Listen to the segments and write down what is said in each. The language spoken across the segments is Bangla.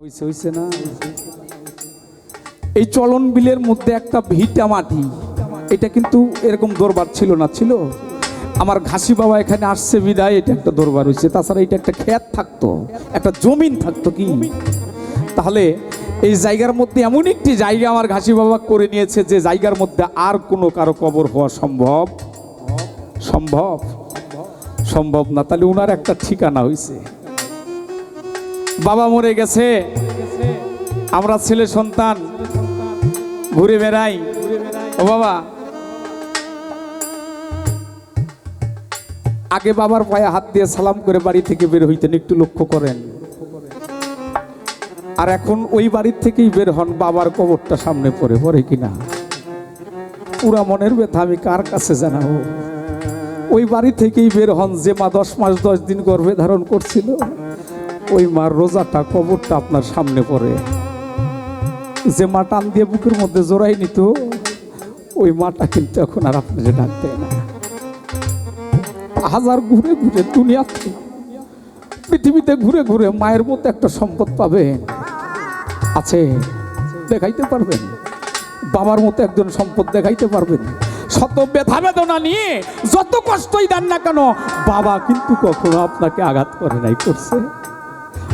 হইছে হইছে না? এই চলন বিলের মধ্যে একটা ভিটা মাটি, এটা কিন্তু এরকম দরবার ছিল না, ছিল? আমার ঘাসি বাবা এখানে আসছে বিদায়, এটা একটা দরবার হয়েছে তাছাড়া এটা একটা ক্ষেত থাকতো, একটা জমিন থাকতো কি? তাহলে এই জায়গার মধ্যে এমন একটি জায়গা আমার ঘাসি বাবা করে নিয়েছে যে জায়গার মধ্যে আর কোনো কারও কবর হওয়া সম্ভব সম্ভব? সম্ভব না। তাহলে ওনার একটা ঠিকানা হয়েছে বাবা মরে গেছে। আমরা ছেলে সন্তান, ঘুরে বেড়াই। ও বাবা। আগে বাবার পায়ে হাত দিয়ে সালাম করে বাড়ি থেকে বের হইতেন, একটু লক্ষ্য করেন। আর এখন ওই বাড়ির থেকেই বের হন, বাবার কবরটা সামনে পড়ে পড়ে কিনা। পুরা মনের ব্যথা, আমি কার কাছে জানাব? ওই বাড়ি থেকেই বের হন, যে মা দশ মাস দশ দিন গর্ভে ধারণ করছিল। ওই মার রোজাটা কবরটা আপনার সামনে পড়ে। যে মা টান দিয়ে বুকের মধ্যে জোড়াই নিত, ওই মাটা কিন্তু এখন আর আপনাকে ডাক দেয় না। হাজার ঘুরে ঘুরে দুনিয়াতে, পৃথিবীতে ঘুরে ঘুরে মায়ের মতো একটা সম্পদ পাবেন। আছে, দেখাইতে পারবেন? বাবার মতো একজন সম্পদ দেখাইতে পারবেন? শত ব্যথা বেদনা নিয়ে যত কষ্টই দেন না কেন, বাবা কিন্তু কখনো আপনাকে আঘাত করে নাই, করছে।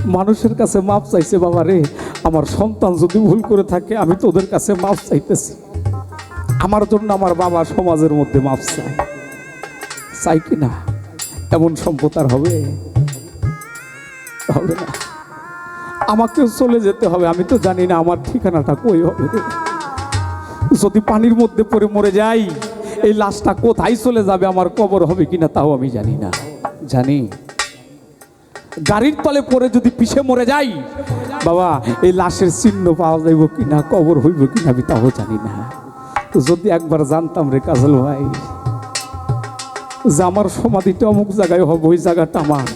মানুষের কাছে মাপ চাইছে, বাবা রে, আমার সন্তান যদি ভুল করে থাকে, আমি তোদের কাছে মাপ চাইতেছি। আমার জন্য আমার বাবা সমাজের মধ্যে মাপ চায়। চাই কি না? এমন সম্পদ আর হবে? হবে না। আমাকেও চলে যেতে হবে, আমি তো জানি না আমার ঠিকানাটা কই হবে। যদি পানির মধ্যে পড়ে মরে যাই, এই লাশটা কোথায় চলে যাবে, আমার কবর হবে কিনা, তাও আমি জানি না। জানি? গাড়ির তলে পরে যদি পিছে মরে যাই, বাবা, এই লাশের চিহ্ন পাওয়া যাইব কিনা, কবর হইব কিনা, আমি তাও জানি না। যদি একবার জানতাম রে কাজল ভাই, যে আমার সমাধিটা অমুক জায়গায় হবে, ওই জায়গাটা আমার।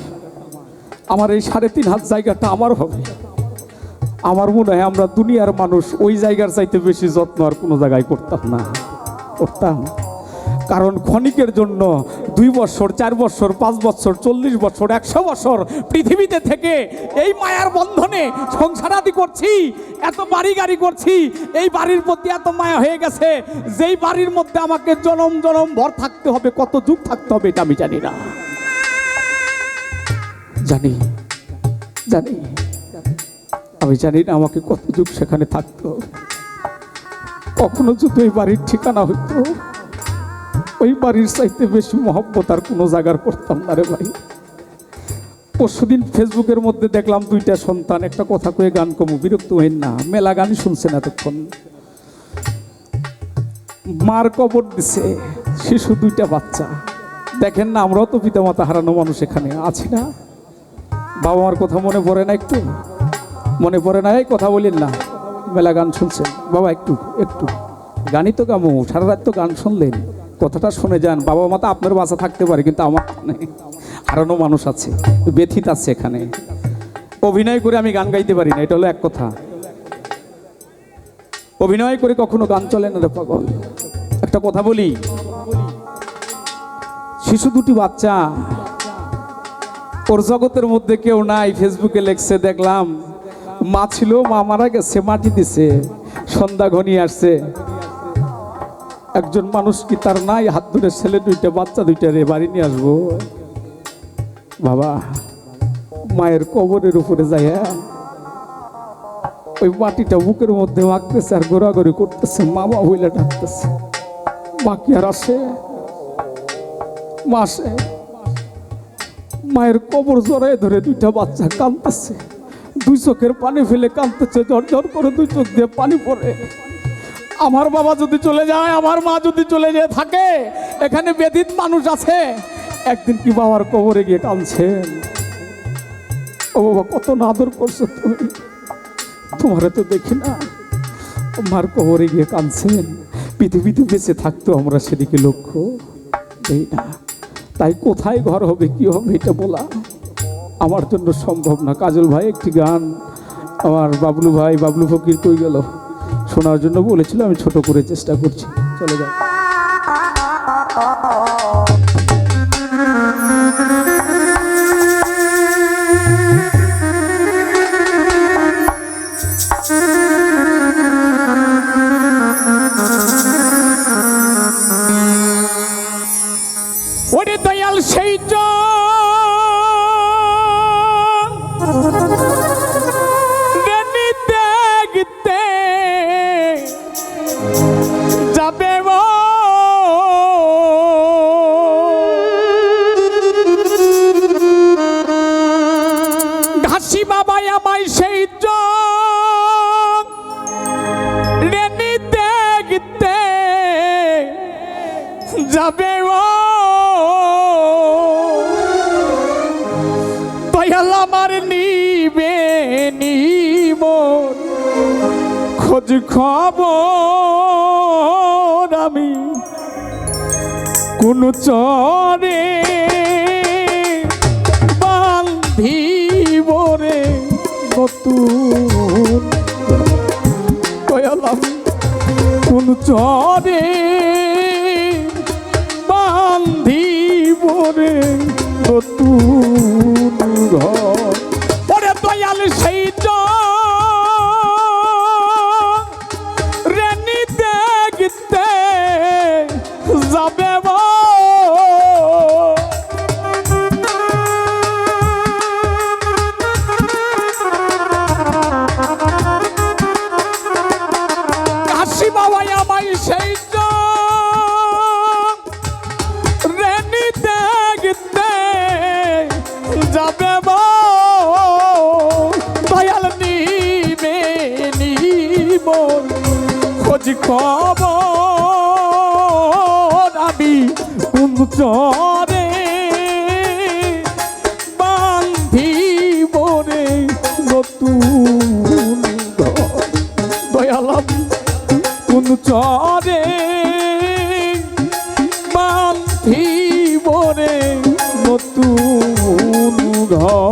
আমার এই সাড়ে তিন হাত জায়গাটা আমার হবে। আমার মনে হয় আমরা দুনিয়ার মানুষ ওই জায়গার চাইতে বেশি যত্ন আর কোনো জায়গায় করতাম না। করতাম। কারণ ক্ষণিকের জন্য দুই বছর, চার বছর, পাঁচ বছর, চল্লিশ বছর, একশো বছর পৃথিবীতে থেকে এই মায়ার বন্ধনে সংসারাদি করছি, এত বাড়ি গাড়ি করছি, এই বাড়ির প্রতি এত মায়া হয়ে গেছে, যেই বাড়ির মধ্যে আমাকে জনম জনম ভর থাকতে হবে, কত যুগ থাকতে হবে এটা আমি জানি না। জানি জানি, আমি জানি না আমাকে কত যুগ সেখানে থাকতো কখনো যদি ওই বাড়ির ঠিকানা হইতো ওই বাড়ির চাইতে বেশি মহব্বত আর কোনো জায়গার করতাম না রে ভাই। পরশুদিন ফেসবুকের মধ্যে দেখলাম দুইটা সন্তান, একটা কথা কয়ে গান কমু, বিরক্ত হইন না, মেলা গানই শুনছেন এতক্ষণ। মার কবর দিছে, শিশু দুইটা বাচ্চা। দেখেন না, আমরাও তো পিতামাতা হারানো মানুষ এখানে, আছি না। বাবা মার কথা মনে পড়ে না একটু? মনে পড়ে না, এই কথা বলিন না। মেলা গান শুনছেন। বাবা, একটু একটু। গানই তো গামু, সারা রাত তো গান শুনলেন। কথাটা শুনে যান। বাবা মা তো আপনার বাসা থাকতে পারে, কিন্তু আমার হারানো মানুষ আছে, ব্যথিত আছে এখানে। অভিনয় করে আমি গান গাইতে পারি না, এটা হলো এক কথা। অভিনয় করে কখনো গান চলে না রে পাগল। একটা কথা বলি। শিশু দুটি বাচ্চা। ওর জগতের মধ্যে কেউ নাই, ফেসবুকে লেখছে, দেখলাম, মা ছিল, মা মারা গেছে, মাটি দিছে, সন্ধ্যা ঘনিয়ে আসছে। একজন মানুষ কি তার নাই? হাত ধরে ছেলে দুইটা, বাচ্চা দুইটা রে, বাড়ি নিয়ে আসব? বাবা, মায়ের কবরের উপরে যাই ওই মাটিটা বুকের মধ্যে মাখতেছে আর ঘোরাঘুরি করতেছে মামা হইলে ডাকতেছে। মা কি আর আসে? মা আসে। মায়ের কবর জড়ায় ধরে দুইটা বাচ্চা কাঁদতেছে। দুই চোখের পানি ফেলে কাঁদতেছে ঝর ঝর করে দুই চোখ দিয়ে পানি পড়ে। আমার বাবা যদি চলে যায়, আমার মা যদি চলে যেয়ে থাকে, এখানে বেদিত মানুষ আছে। একদিন কি বাবার কবরে গিয়ে কাঁদছেন ও বাবা, কত নাদর করছ তুমি। তোমারে তো দেখি না। মার কবরে গিয়ে কাঁদছেন পৃথিবীতে বেঁচে থাকতো আমরা সেদিকে লক্ষ্য দেই না। তাই কোথায় ঘর হবে, কি হবে এটা বলা আমার জন্য সম্ভব না। কাজল ভাই, একটি গান। আমার বাবলু ভাই, বাবলু ফকির কই গেল? শোনার জন্য বলেছিল আমি ছোট করে চেষ্টা করছি। চলে যাও। যাবে ও ঘাসি বাবাই আমায় সেই রেনি দেখতে যাবে ও। দয়াল আমার নিবে নিব খোঁজ খবর। আমি কোন চরে বান্ধিব রে নতুন? দয়াল আমি কোন চরে বান্ধিব রে নতুন? চরে বান্ধিব রে নতুন দয়ালাম কোন চরে বান্ধিব রে নতুন ঘর।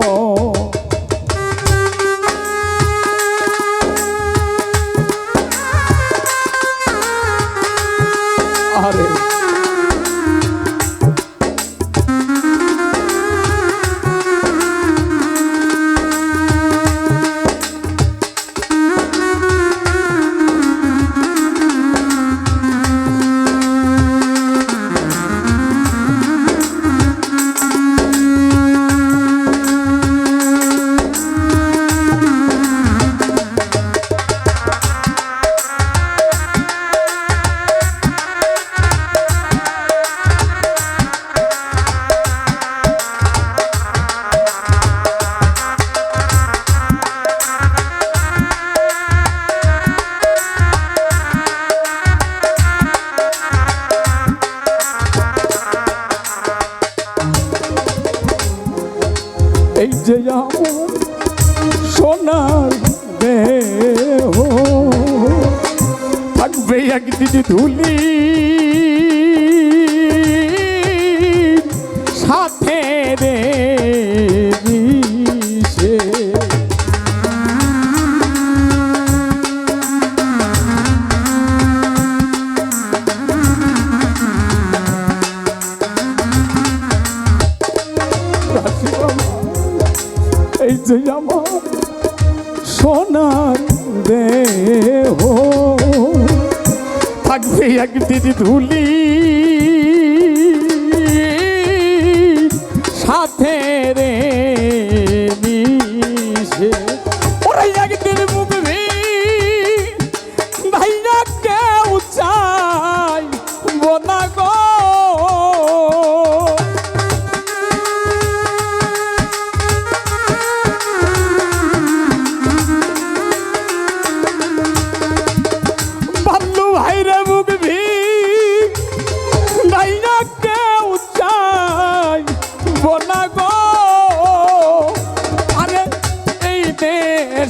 একদিন ধুলি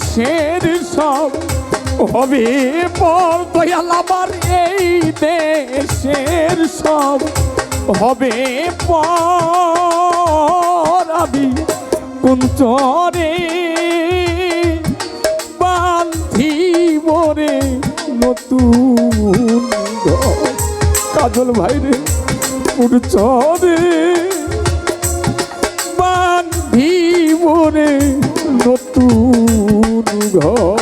দেশের সব হবে দয়াল আমার এই দেশের সব হবে পর আমি কোন চরে বান্ধিব রে নতুন। কাজল ভাই রে কোন চরে বান্ধিব রে নতুন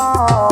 Oh.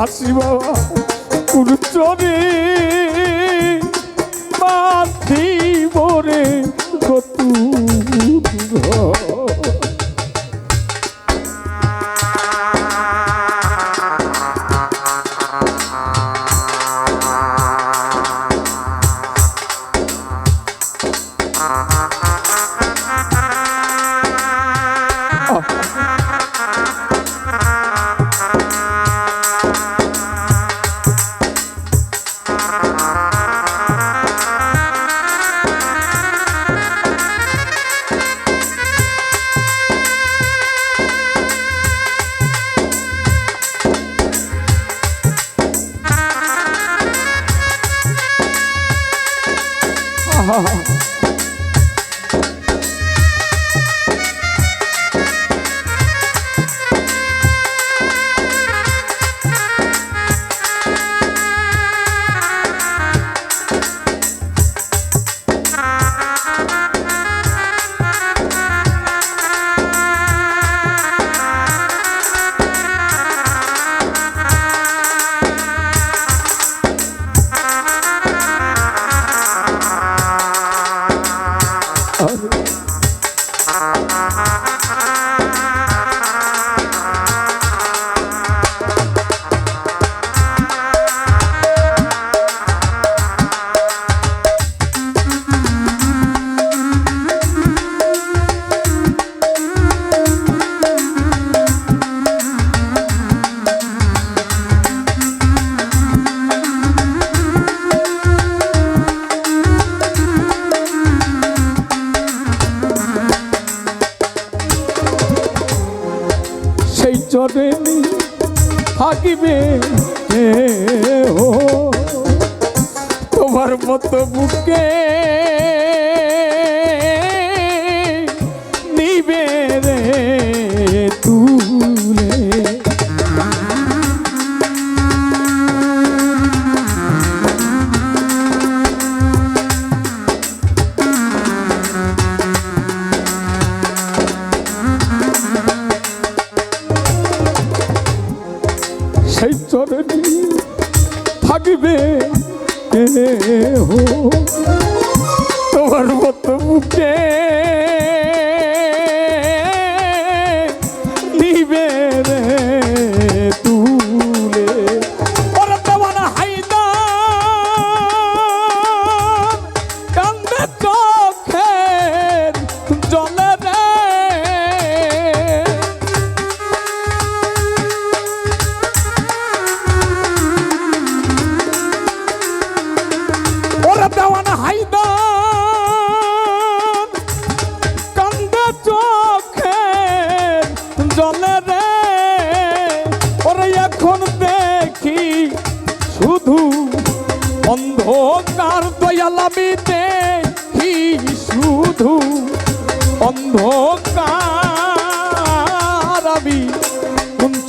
다시마와 우리 전이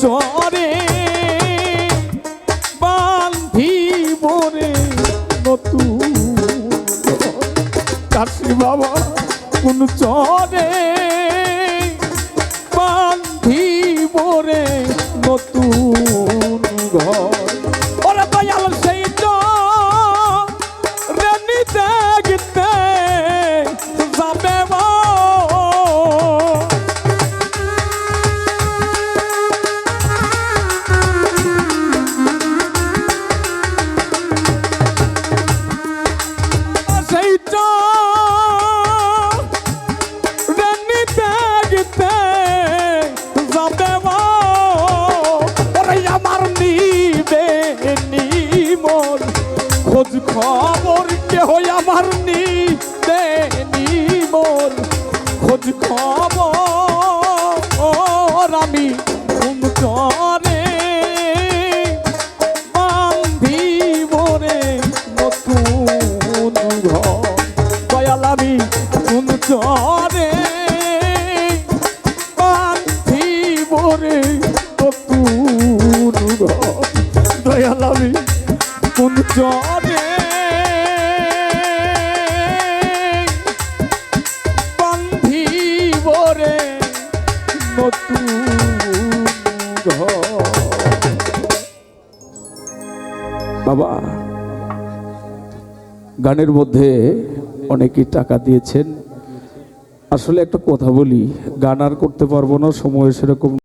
없어. চরে বান্ধিব রে নতুন দয়াল আমি কোন চরে বাবা গানের মধ্যে অনেকেই টাকা দিয়েছেন। আসলে একটা কথা বলি গান আর করতে পারব না সময় সেরকম